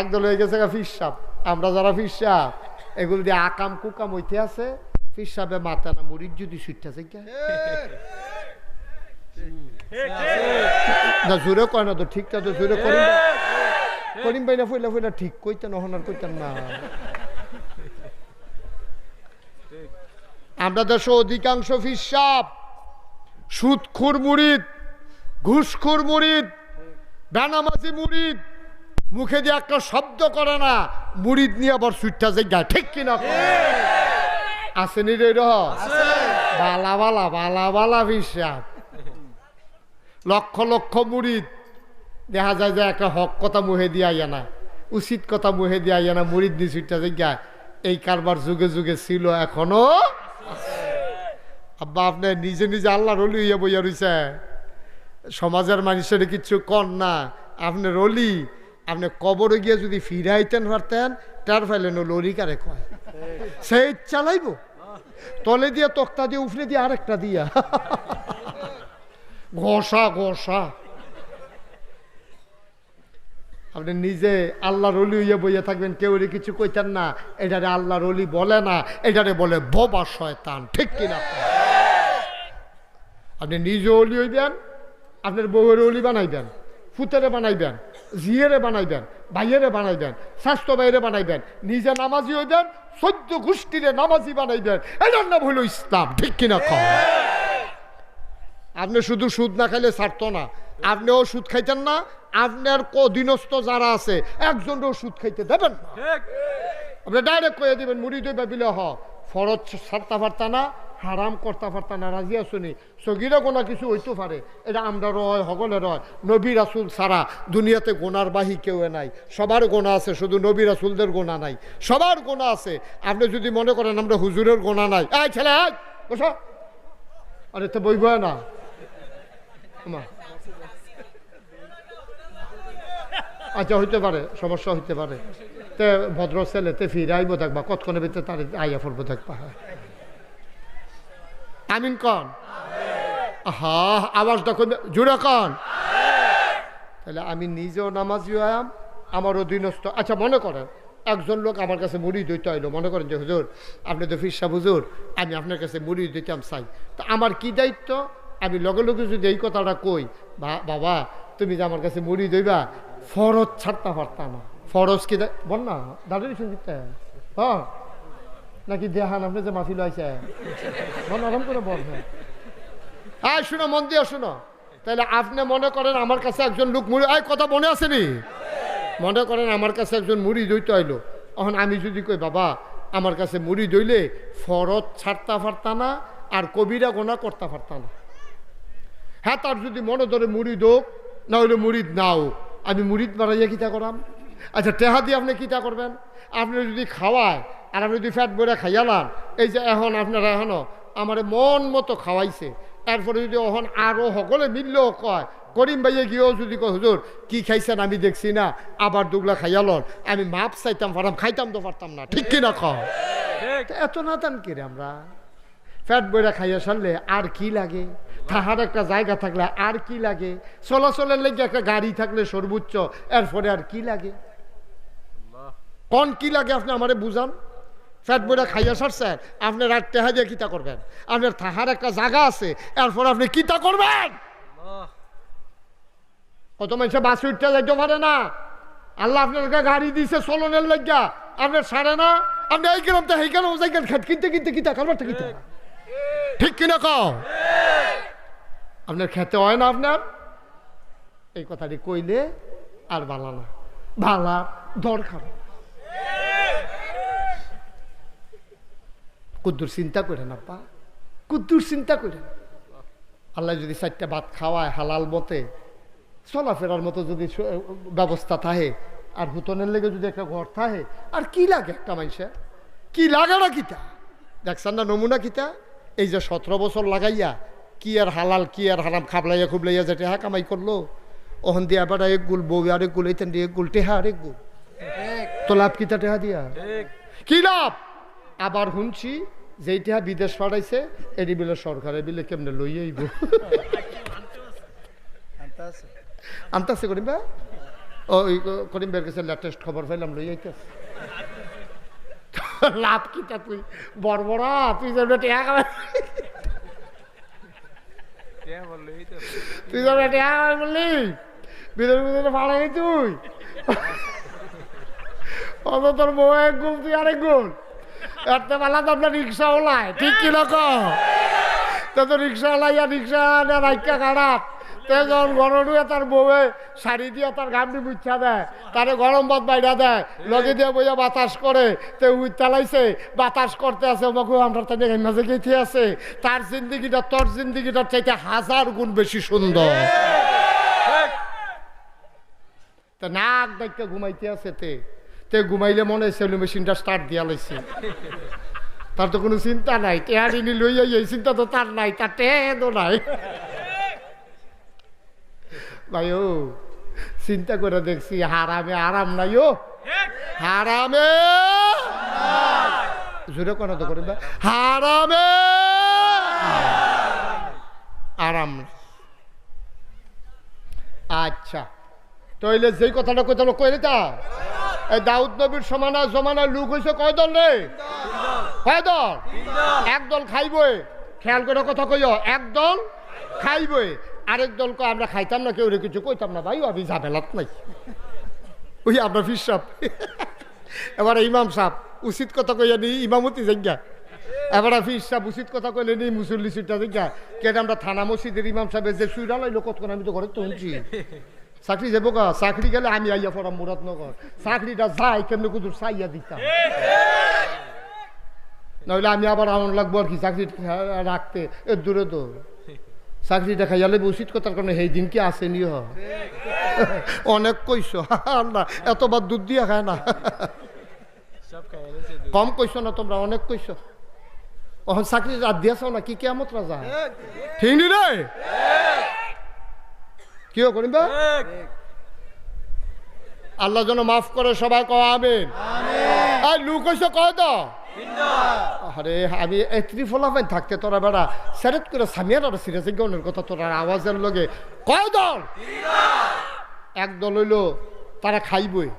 একদল হয়ে গেছে ফিসাব আমরা যারা ফিসাব এগুলো দিয়ে আকাম কুকাম হইতে আছে ফিসাবে মাথা না, মুড়ির যদি সুইটটা থেকে না, জোরে কয় না তো, ঠিকটা তো জোরে করিম করিম ভাই না ফইলা ফইলা ঠিক কইতেন হনার কইতেন না। আমরা দেশে অধিকাংশ ফিসাব সুদখুর মুড়িদ, ঘুষখুর মুড়িদ, বেনামাজি মুড়িদ মুখে দিয়ে একটা শব্দ করে না মুড়িদ নিয়ে আবার সুইটটা জায়গা ঠিক কিনা আসেনি রে রহ? বালা বালা বালা বালা ফিসাব লক্ষ লক্ষ মুড়িদ। দেখা যায় যে একটা হক কথা মুহে দিয়ে আইয়া না উচিত কথা মুহে দিয়ে আইয়া না মুড়িদ দিয়ে সুইটটা জায়গা এই কারবার যুগে যুগে ছিল এখনও আব্বা আপনি নিজে নিজে আল্লাহ রলি হইয়া বইয়া রইছে সমাজের মানুষের কিচ্ছু কন না আপনি রলি আপনি কবরে গিয়ে যদি ফিরাইতেন পারতেন তার লরি কারে কয়? সেই চালাইব তলে দিয়ে, তক্তা দিয়ে, উফরে দিয়ে আরেকটা দিয়া। ঘষা ঘষা। আপনি নিজে আল্লাহ অলি হইয়া বইয়া থাকবেন, কেউ কিছু কইতেন না, এটারে আল্লাহ রলি বলে না, এটারে বলে বোবা শয়তান, ঠিক কিনা আপনি নিজে অলি হইবেন, আপনার বউয়ের অলি বানাইবেন ফুতেরে বানাইবেন জিয়েরে বানাইবেন ভাইয়েরে বানাইবেন স্বাস্থ্য বাইরে বানাইবেন নিজে নামাজি হইবেন সদ্য গোষ্ঠীরে নামাজি বানাইবেন এটার নাম হইল ইসলাম ঠিক কিনা আপনি শুধু সুদ না খাইলে ছাড়তো না আপনিও সুদ খাইতেন না আপনার কদিনস্থ যারা আছে একজনও সুদ খাইতে দেবেন না। আপনি ডাইরেক্ট কয়ে দিবেন মুড়ি দই বিলে হ ফরজ ছাড়তে পারতা না হারাম কর্তা পারতা না রাজি আসুনি সগিরা গোনা কিছু হইতে পারে এটা আমরা রয় হগলে রয় নবী রাসুল ছাড়া দুনিয়াতে গোনার বাহি কেউ নাই। সবার গোনা আছে শুধু নবী রাসুলদের গোনা নাই। সবার গোনা আছে। আপনি যদি মনে করেন আমরা হুজুরের গোনা নাই। এই ছেলে এই, বসো। আরে তো বইব না। আচ্ছা হইতে পারে সমস্যা হইতে পারে। তে ভদ্র ছেলে তে ফিরে আইব দেখবা কতক্ষণের ভিতরে তার আইয়া পড়ব দেখবা। আমিন কন? হা আওয়াজটা কমে জুড়ে কন। তাহলে আমি নিজেও নামাজি আয়াম আমার অধীনস্থ আচ্ছা মনে করেন, একজন লোক আমার কাছে মুড়ি দিতে আইলো। মনে করেন যে, হুজুর, আপনি তো ফিরসা হুজুর, আমি আপনার কাছে মুড়ি দিতাম চাই। তো আমার কি দায়িত্ব? আমি লগে লগে যদি এই কথাটা কই বাবা, তুমি যে আমার কাছে মুড়ি দইবা ফরজ ছাড়তে পারতাম ফরজ কি বল না, দাঁড়িয়ে সঙ্গীতটা হ্যাঁ। নাকি দেহান আপনি যে মাফিল আইসে বল আরাম করে হ্যাঁ। হ্যাঁ শুনো, মন দিয়ে শুনো। তাহলে আপনি মনে করেন আমার কাছে একজন লোক মুড়ি এই কথা মনে আসেনি মনে করেন আমার কাছে একজন মুড়ি দইতে আইলো। এখন আমি যদি কই, বাবা, আমার কাছে মুড়ি দইলে ফরত ছাড়তা পারতা না, আর কবিরা গোনা করতে পারতা না। হ্যাঁ তার যদি মনে ধরে মুড়ি দোক, না হলে মুড়িদ নাও। আমি মুড়িদ বাড়াইয়া কিতা করাম? আচ্ছা টেহা দিয়ে আপনি কিতা করবেন? আপনি যদি খাওয়ায় আর আপনি যদি ফ্যাট বইরা খাইয়ালান এই যে এখন আপনারা এখনও আমার মন মতো খাওয়াইছে এরপরে যদি এখন আরও সকলে মিললেও কয় করিম ভাইয়ে গিয়েও যদি কয় হুজুর কি খাইছেন আমি দেখছি না আবার দুগলা খাইয়ালন আমি মাপ চাইতাম পারতাম খাইতাম তো পারতাম না ঠিক কিনা কয় এত না তান কি রে আমরা? ফ্যাট বইরা খাইয়া সারলে আর কি লাগে? তাহার একটা জায়গা থাকলে আর কি লাগে? চলাচলের লেগে একটা গাড়ি থাকলে সর্বোচ্চ এরপরে আর কি লাগে? কোন কি লাগে আপনি আমারে বুঝান? ফ্যাট বইরা খাইয়া সারছেন, আপনি রাত টেহা দিয়ে কিতা করবেন? আপনার থাহার একটা জায়গা আছে, এরপর আপনি কিতা করবেন? কত মানুষে বাস উঠতে যাইতে পারে না। আল্লাহ আপনার গাড়ি দিছে চলনের লাগিয়া আপনার সারে না? আপনি এই গ্রাম তো এইখানে ও জায়গায় খেত কিনতে কিনতে কিতা কারবারটা কিতা? ঠিক কিনা কও? আপনার খেতে হয় না আপনার? এই কথাটি কইলে আর বালা না। ভালা দরকার। কুদ্দুর চিন্তা করেন আপা কুদ্দুর চিন্তা করেন আল্লাহ যদি চারটা ভাত খাওয়ায় হালাল মতে চলাফেরার মতো যদি ব্যবস্থা থাকে আর হুতনের লেগে যদি একটা ঘর থাকে আর কি লাগে একটা মানুষের কি লাগে না কিতা? দেখছেন না নমুনা কিতা? এই যে সতেরো বছর লাগাইয়া কি আর হালাল কি আর হারাম খাবলাইয়া খুবলাইয়া যে টেহা কামাই করল? ওহন দিয়া আবার এক গুল বউ আরেক গুল এক গুল টেহা আর এক গুল। তো লাভ কিতা টেহা দিয়া? কি লাভ? আবার শুনছি যেই টেহা বিদেশ পাঠাইছে এটি বিলে সরকারে বিলে কেমনে লই আইব আনতাছে করিবা ও ওই করিম বের কাছে লেটেস্ট খবর পাইলাম লই আইতেছে লাভ কি তা তুই? বড়বড়া তুই যাবে টিয়া খাবে তুই যাবে টিয়া খাবে বললি ভিতরে ভিতরে গেছি তুই। অত তোর বউ এক গুণ তুই আরেক গুণ একটা বেলা তো আপনার রিক্সা ওলায় ঠিক কি কম তা তো রিক্সা লাইয়া রিক্সা রাইকা খারাপ তে যখন গরম তার বউয়ে শাড়ি দিয়ে তার ঘামটি বুচ্ছা দেয় তারে গরম ভাত বাইরা দেয় লগে দিয়ে বইয়া বাতাস করে তে উই চালাইছে বাতাস করতে আছে আমাকে আমরা তাদের মাঝে গেছে আছে। তার জিন্দিগিটা তোর জিন্দিগিটার চাইতে হাজার গুণ বেশি সুন্দর। তা নাক ডাইকা ঘুমাইতে আছে তে। তে ঘুমাইলে মনে হয় সেলু মেশিনটা স্টার্ট দিয়া লাইছে। তার তো কোনো চিন্তা নাই। টেহারিনি লইয়া এই চিন্তা তো তার নাই, তার টেহেদও নাই। ভাই ও, চিন্তা করে দেখছি, হারামে আরাম নাই ও। হারামে জোরে কোন তো করি হারামে আরাম। আচ্ছা। তাইলে যেই কথাটা কোথাও কইলে তা? দাউদ নবীর সমানা জমানা লোক হয়েছে কয় দল রে? কয় দল একদল খাইবই। খেয়াল করে কথা কইও, একদল খাইবই। আরেক দল কয়, আমরা খাইতাম না, কেউ কিছু কইতাম না ভাই, আমি ঝামেলাত নাই। ওই আপনার ফির সাপ। এবারে ইমাম সাপ, উচিত কথা কইয়া নি, ইমামতি জায়গা। এবারে ফির সাপ, উচিত কথা কইলে নি, মুসল্লি সিটটা জায়গা। কেন আমরা থানা মসজিদের ইমাম সাহেবের যে সুইরা লাইলো, কতক্ষণ আমি তো ঘরে তো শুনছি। চাকরি যাব গা, চাকরি গেলে আমি আইয়া পড়াম মুরাদনগর। চাকরিটা যাই কেমনি কুদুর, চাইয়া দিতাম। নইলে আমি আবার আমন লাগবো আর কি, চাকরি রাখতে। এর দূরে তো চাকরিটা খাইয়ালে উচিত কথার কারণে সেই দিন কি আসেনি হ অনেক কইস না এতবার দুধ দিয়া খায় না। কম কইস না তোমরা, অনেক কইস অহন চাকরি রাত দিয়াছ না, কি কেমত রাজা? ঠিক নি রে? কিও করিবা আল্লাহ যেন মাফ করে সবাই আমিন। আর লুক হইছে কয় তো আরে আমি এত্রি ফলাফাইন থাকতে তোরা বেড়া করে সামিয়ার আর সিরিয়াস গনের কথা তোরা আওয়াজের লগে। কয় দল? এক দল হইল তারা খাইবই।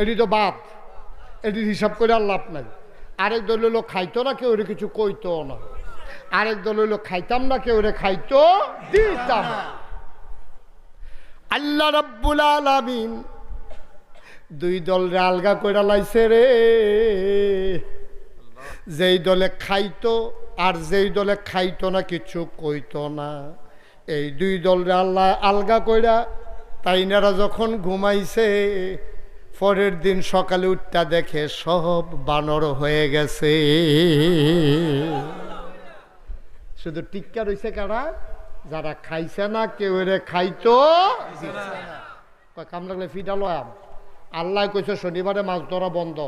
এটি তো বাপ এটির হিসাব করে আর লাভ নাই। আরেক দল হইল খাইতো না কেউ রে কিছু কইতো না। আরেক দল হইল খাইতাম না কেউ রে খাইতো দিতাম না। আল্লাহ রব্বুল আলামিন দুই দল রে আলগা কইরা লাইছে রে। যেই দলে খাইতো আর যেই দলে খাইতো না কিছু কইতো না। এই দুই দল রে আল্লাহ আলগা কইরা তাই তাইনারা যখন ঘুমাইছে, পরের দিন সকালে উঠটা দেখে সব বানর হয়ে গেছে। শুধু টিক্কা রইছে কারা? যারা খাইছে না কেউ রে খাইতো কাম লাগলে ফিটা লয়াম আল্লাহ কইছে শনিবারে মাছ ধরা বন্ধ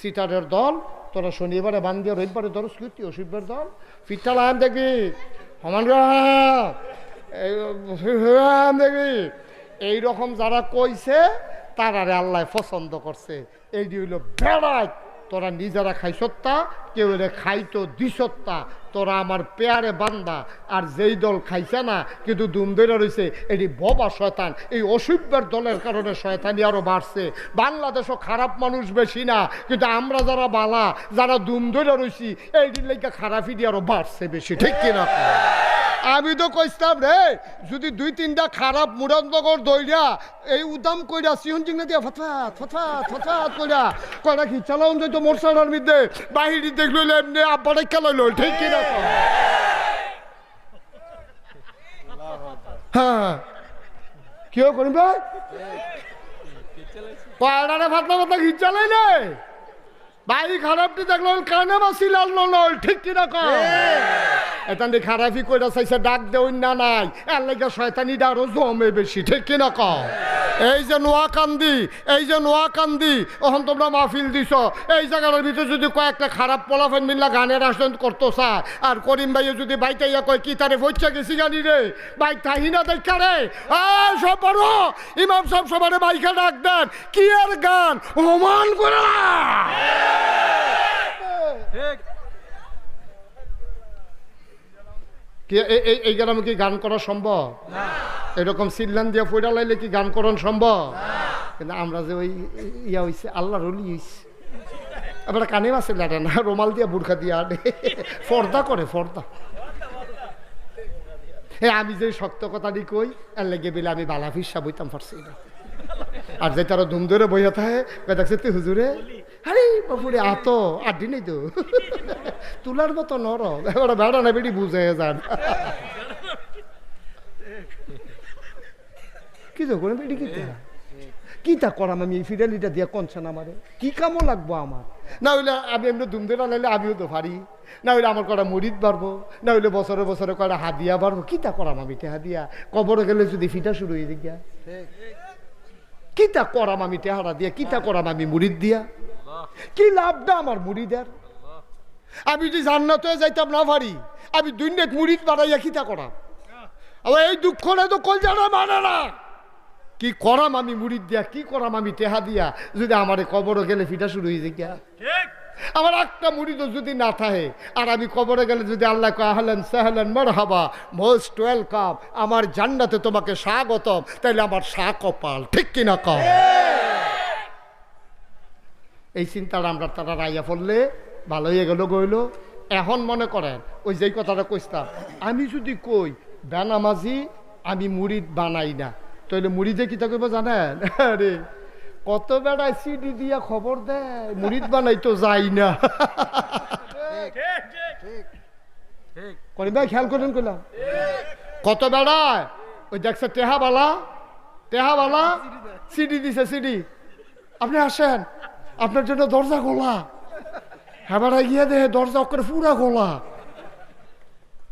সিটারের দল তোরা শনিবারে বান দিয়ে রবিবারে ধরো স্কৃতি অসুবিধার দল ফিটা লাম দেখবি সমান দেখবি এইরকম যারা কইছে তারারে আল্লাহ পছন্দ করছে এই হইল বেড়াই তোরা নিজেরা খাইসত্তা, কেউ রে খাইতো দিসত্তা, তোরা আমার পেয়ারে বান্দা, আর যেই দল খাইছে না, কিন্তু দুম ধরে রয়েছে এটি ববা শয়তান, এই অসভ্যের দলের কারণে শয়তানি আরও বাড়ছে। বাংলাদেশও খারাপ মানুষ বেশি না, কিন্তু আমরা যারা বালা, যারা দুম ধরে রয়েছি এইটির লেগে খারাপই আরও বাড়ছে বেশি, ঠিক কিনা আমি তো কইতাম রে, যদি দুই তিনটা খারাপ মুরাদনগর দইরা এই উদাম কইরা সিহন চিংনা দিয়া ফতফাত ফতফাত ফতফাত কইরা কয়টা কি চালাউন যাইতো মোরসালার মধ্যে, বাহিরি দেখল এমনি আব্বারে খেলাইল ঠিক কিনা? কও? হ্যাঁ কেউ করিবা কয়টারে ফাতলা ফাতলা ঘিচ চালাইলে? বাড়ি খারাপটি দেখল, কানে বাসি লাল নল, ঠিক কিনা কম এতান খারাপি কইরা চাইছে, ডাক দেউন না নাই। এর লাগে শয়তানিটা আরও জমে বেশি, ঠিক কিনা কম এই যে নোয়াকান্দি এই যে নোয়াকান্দি ওখান তোমরা মাহফিল দিছ। এই জায়গাটার ভিতরে যদি কয়েকটা খারাপ পোলাফেন মিল্লা গানের আসন করতো চা আর করিম ভাইয়ে যদি বাইতে ইয়া কয়, কি তারে বইচা গেছি গানি রে বাইক থাহি না দেখা রে? সব বড় ইমাম সব সবারে বাইকে ডাক দেন, কি আর গান? ওমান করে? না এই- গ্রামে কি গান করা সম্ভব? এরকম সিল্লান দিয়ে পয়ডা লাইলে কি গান করান সম্ভব? কিন্তু আমরা যে ওই ইয়া হইছে আল্লাহ অলি হইছে। এবার কানে আছে লাটে না, রোমাল দিয়া বুর্খা দিয়া ফর্দা করে, ফর্দা। এ আমি যে শক্ত কথা কথাটি কই, এর লেগে বেলে আমি বালা ফিসা বইতাম পারছি না আর যে তারা ধুম ধরে বইয়া থাকে দেখছে তুই হুজুরে? আরে, বাপুরে, আত, আড্ডি নেই তো। তুলার মতো নরম। এবার বেড়া না বেড়ি বুঝে যান। কি তো করে বেড়ি কিতা কিতা করাম আমি? এই ফিডালিটা দিয়া কনছেন আমারে। কি কামও লাগবো আমার? না হইলে আমি এমনি ধুম ধরে লাইলে আমিও তো পারি না হইলে আমার কটা মরিদ বাড়বো। না হইলে বছরে বছরে কটা হাদিয়া বাড়বো। কিতা করাম আমি? তে হাদিয়া? কবরে গেলে যদি ফিটা শুরু হয়ে গিয়া কিতা করাম আমি? টেহারা দিয়া। কিতা করাম আমি? মুড়িদ দিয়া। কি লাভটা আমার মুড়িদের? আমি যদি জান্নাতে যাইতাম না পারি আমি দুই মুড়িদ বাড়াইয়া কিতা করাম। আবার এই দুঃখটা তো কল জানা মানে না। কি করাম আমি মুড়িদ দিয়া কি করাম আমি টেহা দিয়া যদি আমার কবরে গেলে ফিটা শুরু হয়ে যায় আমার একটা মুড়িদও যদি না থাকে আর আমি কবরে গেলে যদি আল্লাহ কাহলেন সাহলেন মর হাবা মোস্ট ওয়েলকাম আমার জান্নাতে তোমাকে স্বাগতম তাইলে আমার সা কপাল ঠিক কিনা কম এই চিন্তাটা আমরা তারা রাইয়া পড়লে ভালো হয়ে গেল গইল। এখন মনে করেন ওই যেই কথাটা কইতাম আমি যদি কই বেনামাজি আমি মুড়িদ বানাই না। তাহলে মুড়িদে কিতা করব জানেন? আরে কত বেড়ায় সিডি দিয়া খবর দেয় মুড়িদ বানাই তো যাই না। করিম ভাই খেয়াল করেন কইলাম। কত বেড়ায়? ওই দেখছে টেহাবালা টেহাবালা সিডি দিছে সিডি। আপনি আসেন। আপনার জন্য দরজা খোলা। হেবারা গিয়ে দেহে দরজা করে পুরা খোলা।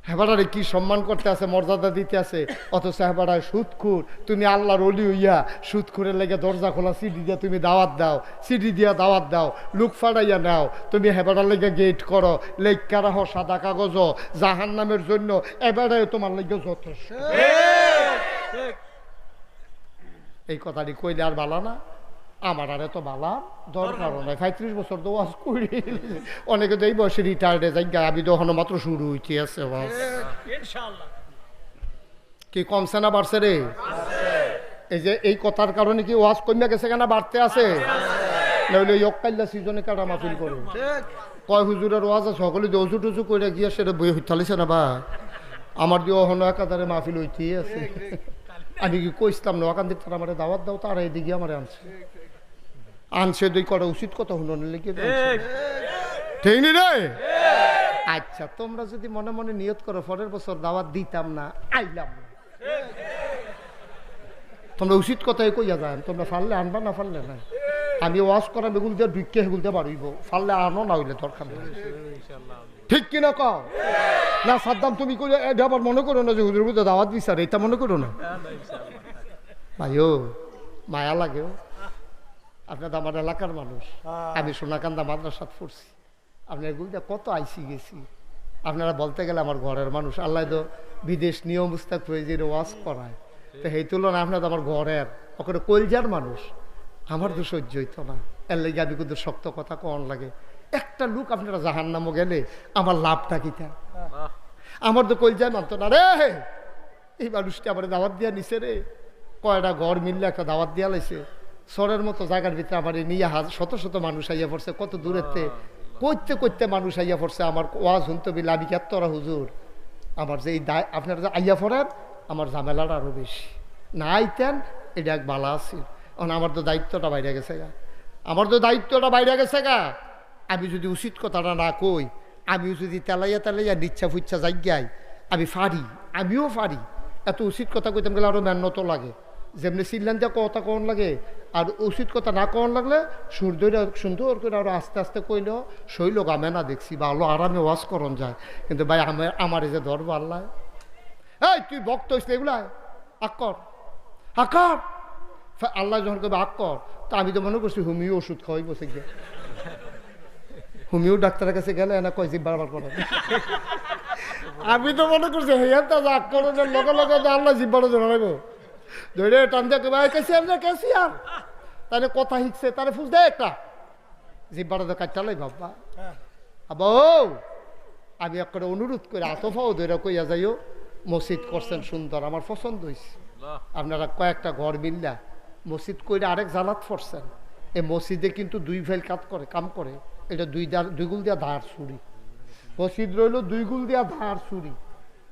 হেবারারে কি সম্মান করতে আছে মর্যাদা দিতে আছে? অথচ হেবারায় সুদখুর তুমি আল্লাহর অলি হইয়া সুদখুরের লেগে দরজা খোলা সিডি দিয়া তুমি দাওয়াত দাও সিডি দিয়া দাওয়াত দাও লুক ফাড়াইয়া নাও। তুমি হেবারার লেগে গেট করো লেখা রাখো সাদা কাগজ জাহান নামের জন্য এবারে তোমার লেগে যথেষ্ট। এই কথাটি কইলে আর বালা না। আমার আরে তো বালা দরকার নাই। পঁয়ত্রিশ বছর তো ওয়াজ করি। অনেকে তো এই বয়সে রিটায়ার্ডে যাই আমি তো এখনও মাত্র শুরু হইতে আছে বাস কি কমছে না বাড়ছে রে? এই যে এই কথার কারণে কি ওয়াজ কমে গেছে কেন বাড়তে আছে? নইলে ইয়কাল্লা সিজনে কাটা মাফিল করে? কয় হুজুরের ওয়াজ আছে? সকলে যে অজু টুজু করে গিয়ে সেটা বই হইতালিছে না বা আমার দিয়ে অহনো একাধারে মাহফিল হইতেই আছে। আমি কি কইসলাম না ওখান থেকে তারা আমার দাওয়াত দাও তারা এদিকে আমার আনছে। আনছে দুই করা উচিত কথা হলো না লিখে ঠিক নি রে? আচ্ছা তোমরা যদি মনে মনে নিয়ত করো পরের বছর দাওয়াত দিতাম না আইলাম তোমরা উচিত কথাই কইয়া যায় তোমরা ফাললে আনবা না ফাললে না? আমি ওয়াশ করা বেগুল দিয়ে ঢুকে হেগুল দিয়ে বাড়িব ফাললে আনো না হইলে দরকার নেই। ঠিক কিনা কও? না সাদ্দাম তুমি করে এটা আবার মনে করো না যে হুজুর দাওয়াত বিচারে এটা মনে করো না? ভাইও মায়া লাগেও আপনার তো আমার এলাকার মানুষ। আমি সোনাকান্দা মাদ্রাসাত পড়ছি। আপনার গুলটা কত আইসি গেছি। আপনারা বলতে গেলে আমার ঘরের মানুষ। আল্লাহ তো বিদেশ নিয়ম মুস্তাক প্রয়োজনে ওয়াজ করায়। তো সেই তুলনায় আপনার তো আমার ঘরের ওখানে কলজার মানুষ। আমার তো সহ্য হইতো না। এর লেগে আমি কিন্তু শক্ত কথা কন লাগে। একটা লোক আপনারা জাহান নামও গেলে আমার লাভটা কিতা আমার তো কলজায় মানতো না। রে এই মানুষটা আমার দাওয়াত দিয়া নিছে রে। কয়টা ঘর মিললে একটা দাওয়াত দিয়া লাইছে। সরের মতো জায়গার ভিতরে আমার এই নিয়ে হাজ শত শত মানুষ আইয়া পড়ছে কত দূরেতে। করতে করতে মানুষ আইয়া পড়ছে আমার ওয়াজ শুনতে বিলে আমি কেতরা হুজুর? আমার যে এই দায় আপনারা যে আইয়া পড়েন আমার ঝামেলাটা আরও বেশি। না আইতেন এটা এক বালা আছে। কারণ আমার তো দায়িত্বটা বাইরে গেছে গা। আমার তো দায়িত্বটা বাইরে গেছে গা। আমি যদি উচিত কথাটা না কই আমিও যদি তেলাইয়া তেলাইয়া নিচ্ছা ফুচ্ছা যাই আমি ফারি আমিও ফারি এত উচিত কথা কইতাম গেলে আরও মেহনত লাগে। যেমনি সিল্লান দিয়ে কথা কন লাগে, আর উচিত কথা না কন লাগলে সূর্যটা সুন্দর করে আরও আস্তে আস্তে কইলেও শৈল গামে না দেখছি বা আলো আরামে ওয়াশ করন যায়। কিন্তু ভাই আমার আমার যে ধরব আল্লাহ। এই, তুই ভক্ত হইস এগুলা আকর আকর আল্লাহ যখন কবে আকর তা আমি তো মনে করছি হুমিও ওষুধ খাওয়াই বসে গিয়ে। হুমিও ডাক্তারের কাছে গেলে এনা কয় জিভ বারবার করে আমি তো মনে করছি হেয়ার তা রাগ করে যে লগে লগে আল্লাহ জিব্বাটা জড়াইব ধরে টান দিয়ে কবে কেসি আর কেসি আর? তাহলে কথা শিখছে তারে ফুস দে একটা। জিব্বাটা তো কাটটালাই বাবা। আবো আমি একটা অনুরোধ করে আতফাও ধরে কইয়া যাইও মসজিদ করছেন সুন্দর আমার পছন্দ হয়েছে আপনারা কয়েকটা ঘর মিললা মসজিদ কইরে আরেক জালাত ফরছেন। এই মসজিদে কিন্তু দুই ফেল কাজ করে কাম করে। এটা দুই দার দুই গুল দিয়া ধার ছুরি। মসজিদ রইল দুই গুল দিয়া ধার ছুরি।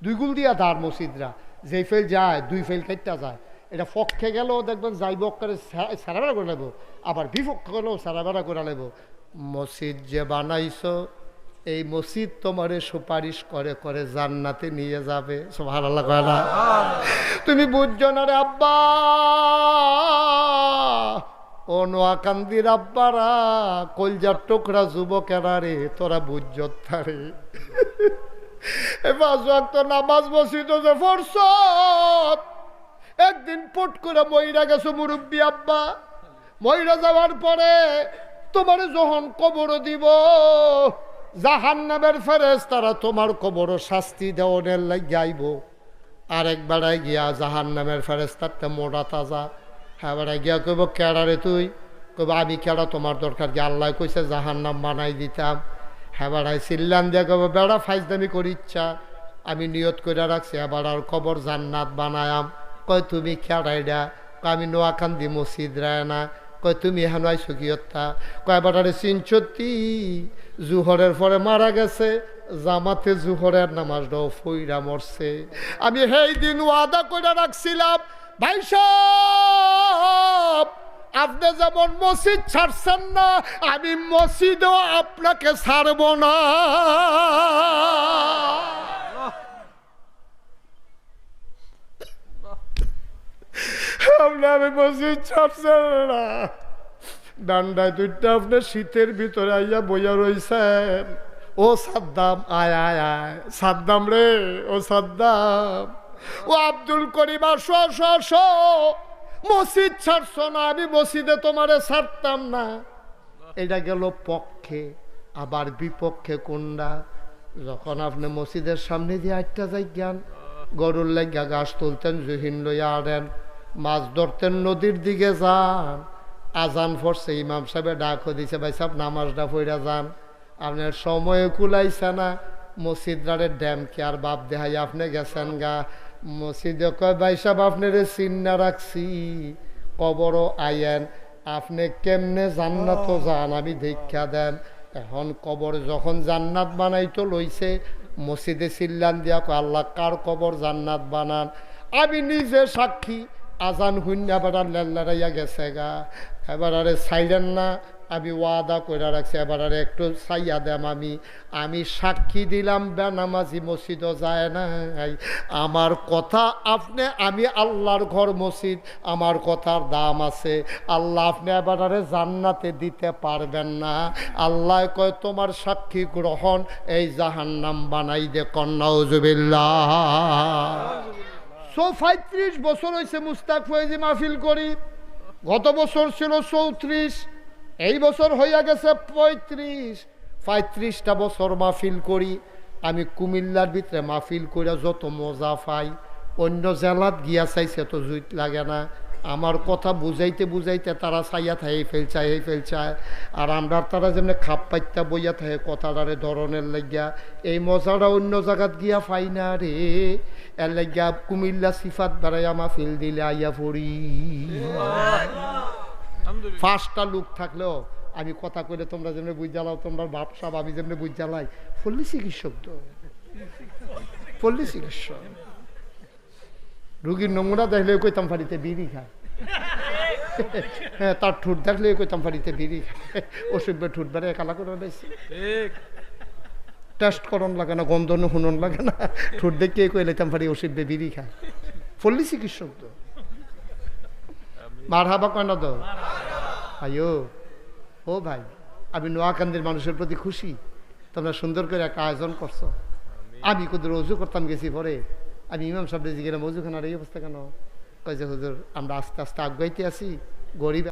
দুই গুল দিয়া ধার মসজিদরা। যেই ফেল যায়, দুই ফেল কাইটটা যায়। এটা পক্ষে গেলেও দেখবেন যাই যাইব করে সারাবেড়া করে নেব, আবার বিপক্ষে গেলেও সারাবেড়া করে নেব। মসজিদ যে বানাইছো, এই মসজিদ তোমারে সুপারিশ করে করে জান্নাতে নিয়ে যাবে। ভালো লাগে না? তুমি বুঝছ না রে আব্বা? ও নোয়াকান্দির আব্বারা, কলজার টুকরা যুবকেরা রে, তোরা বুঝছত রে? এবার তো নামাজ মসজিদ যে ফরসত। একদিন পট করে মহিলা গেছো মুরব্বী আব্বা। মহিলা যাওয়ার পরে তোমার যখন কবর দিব জাহান নামের ফেরেস তারা তোমার কবর শাস্তি দেওয়ানের লাগাইব আরেক বেড়ায় গিয়া জাহান নামের ফেরেস তারটা মোটা তাজা। হ্যাঁ গিয়া কইব কেড়ারে তুই? কইব, আমি কেড়া? তোমার দরকার কি? আল্লাহ কইছে জাহান নাম বানাই দিতাম। হ্যাঁ বেড়ায় চিল্লান দিয়া কইব, বেড়া ফাইজদামি করি ইচ্ছা, আমি নিয়ত করে রাখছি এবার আর কবর জান্নাত বানায়াম। কয়, তুমি খেড়াইডা কয়, আমি নোয়াকান্দি মসজিদ রায় না। কয়, তুমি হেন আইসো কিয়ত্তা কয়, বাটারে চিনচত্তি জুহরের পরে মারা গেছে, জামাতে জুহরের নামাজটাও ফইরা মরছে। আমি সেই দিন ওয়াদা করে রাখছিলাম, ভাই সাহেব আপনি যেমন মসজিদ ছাড়ছেন না, আমি মসজিদও আপনাকে ছাড়ব না। আপনি মসজিদ ছাড়ছেন না। ডান্ডায় দুইটা আপনার শীতের ভিতরে আইয়া বইয়া রইছেন। ও সাদ্দাম, আয় আয় আয়। সাদ্দাম রে, ও সাদ্দাম। ও আব্দুল করিম, আসো আসো আসো। মসজিদ ছাড়ছো না, আমি মসজিদে তোমারে ছাড়তাম না। এটা গেল পক্ষে, আবার বিপক্ষে কোনটা? যখন আপনি মসজিদের সামনে দিয়ে আটটা যাই জ্ঞান গরুর লাগিয়া গাছ তুলতেন, জহিন লইয়া আনেন, মাছ ধরতেন, নদীর দিকে যান। আজান ফরছে, ইমাম সাহেবে ডাক দিছে, ভাই সাহেব, নামাজটা পড়া যান। আপনার সময় কুলাইছে না মসজিদারে ড্যাম কে আর বাপ দেহাই আপনি গেছেন গা? মসজিদে কয় ভাই সাহেব আপনার চিন্না রাখছি। কবরও আইয়েন আপনি কেমনে জান্নাত যান আমি দীক্ষা দেন। এখন কবর যখন জান্নাত বানাইতো লইছে মসজিদে চিল্লান দিয়া কয় আল্লাহ কার কবর জান্নাত বানান? আমি নিজে সাক্ষী আজান হুন্যা বেড়া লেল্লারাইয়া গেছে গা। এবার আরে সাইলেন না আমি ওয়াদা করে রাখছি, এবার আরে একটু সাইয়া দেম আমি। আমি সাক্ষী দিলাম, বেনামাজি মসজিদও যায় না আমার কথা আপনি, আমি আল্লাহর ঘর মসজিদ, আমার কথার দাম আছে। আল্লাহ আপনি এবার আরে জান্নাতে দিতে পারবেন না। আল্লাহ কয়, তোমার সাক্ষী গ্রহণ এই জাহান্নাম বানাই দে কন্যাউজুবিল্লাহ সো পঁয়ত্রিশ বছর হয়েছে মুস্তাক ফয়েজি মাহফিল করি। গত বছর ছিল চৌত্রিশ। এই বছর হইয়া গেছে পঁয়ত্রিশ। পঁয়ত্রিশটা বছর মাহফিল করি। আমি কুমিল্লার ভিতরে মাহফিল করিয়া যত মজা পাই, অন্য জেলাত গিয়া চাইছে তো জুইত লাগে না। আমার কথা বুঝাইতে বুঝাইতে তারা চাইয়া থাকে, এই ফেল চায় এই ফেল চায় আর আমরা তারা যেমনি খাপ পাইতা বইয়া থাকে, কথাটারে ধরনের লাগিয়া। এই মজাটা অন্য জায়গাত গিয়া পাই না রে। এর লাগিয়া কুমিল্লা সিফাত বেড়াইয়া মাহফিল দিলে আইয়া পড়ি। ফার্স্টটা লোক থাকলেও আমি কথা কইলে তোমরা যেমনি বুঝ জ্বালাও তোমরা বাপ সাপ আমি যেমনি বুঝ জ্বালাই। পল্লী চিকিৎসক তো। পল্লী চিকিৎসক। রুগীর নোংরা দেখলে কইতাম ফাড়িতে বিড়ি খায়। হ্যাঁ তার ঠুট দেখলে কইতাম ফাড়িতে বিড়ি খায়। ওষুধ বে ঠুট বেড়ে কালা করে দিয়েছি টেস্ট করন লাগে না গন্ধ শুনন লাগে না। ঠোঁট দেখে কই লাইতাম ফাড়ি ওষুধ বে বিড়ি খায়। পল্লী চিকিৎসক তো। মার হাবা কেন তো? ভাইও ও ভাই, আমি নোয়াকান্দির মানুষের প্রতি খুশি। তোমরা সুন্দর করে একটা আয়োজন করছ। আমি কোথাও রজু করতাম, গেছি পরে। আমি ইমাম সাহেব জিজ্ঞেস মজুখানার এই অবস্থা কেন? কয়ে যে, হুজুর, আমরা আস্তে আস্তে আগাইতে আসি গরিব